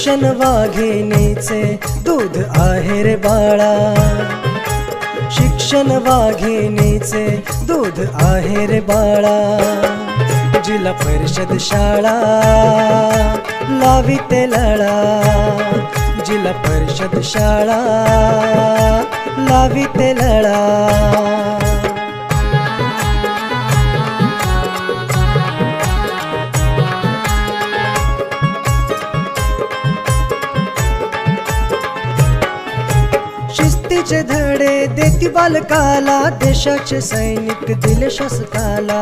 शिक्षण वाघिणीचे दूध आहे रे बाळा. शिक्षण वाघिणीचे दूध आहे रे बाळा. जिल्हा परिषद शाळा लाविते लळा. जिल्हा परिषद शाळा लाविते लळा. शिस्तीचे धडे देती बालकाला देशाचे सैनिक दिले शासकाला.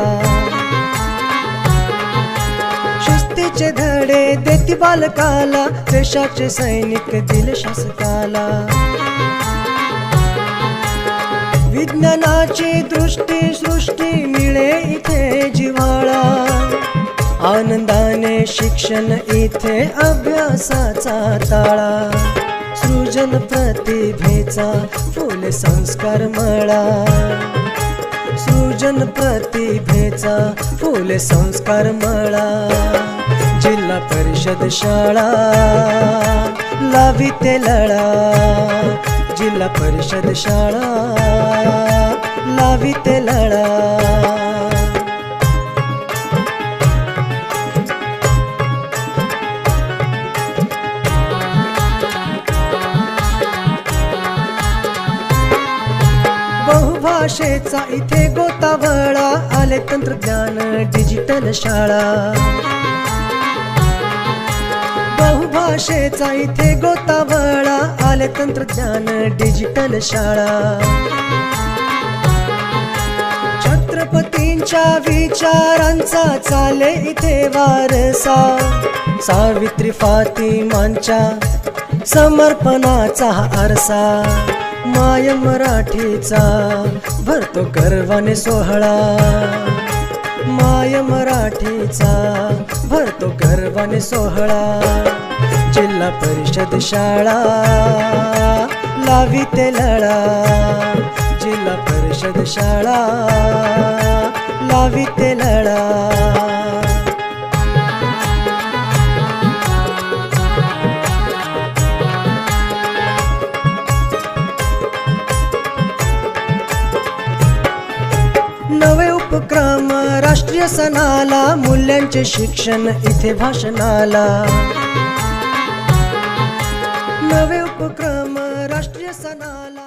शिस्तीचे धडे देती बालकाला देशाचे सैनिक दिले शासकाला. विज्ञानाची दृष्टी सृष्टी मिळे इथे जिव्हाळा. आनंदाने शिक्षण इथे अभ्यासाचा ताळा. सृजन प्रतिभेचा फुल संस्कार मळा. सृजन प्रतिभेचा फुल संस्कार मळा. जिल्हा परिषद शाळा लाविते लळा. जिल्हा परिषद शाळा लाविते लळा. बहुभाषेचा इथे गोतावळा. आले तंत्रज्ञान डिजिटल शाळा. बहुभाषेचा इथे गोतावळा. आले तंत्रज्ञान डिजिटल शाळा. छत्रपतींच्या विचारांचा चाले इथे वारसा. सावित्री फातिमांच्या समर्पणाचा आरसा. माय मराठीचा भरतो गर्वाने सोहळा. माय मराठीचा भरतो गर्वाने सोहळा. जिल्हा परिषद शाळा लाविते लळा. जिल्हा परिषद शाळा लाविते लळा. उपक्रम राष्ट्रीय सणाला मूल्यांचे शिक्षण इथे भाषणाला. नवे उपक्रम राष्ट्रीय सणाला.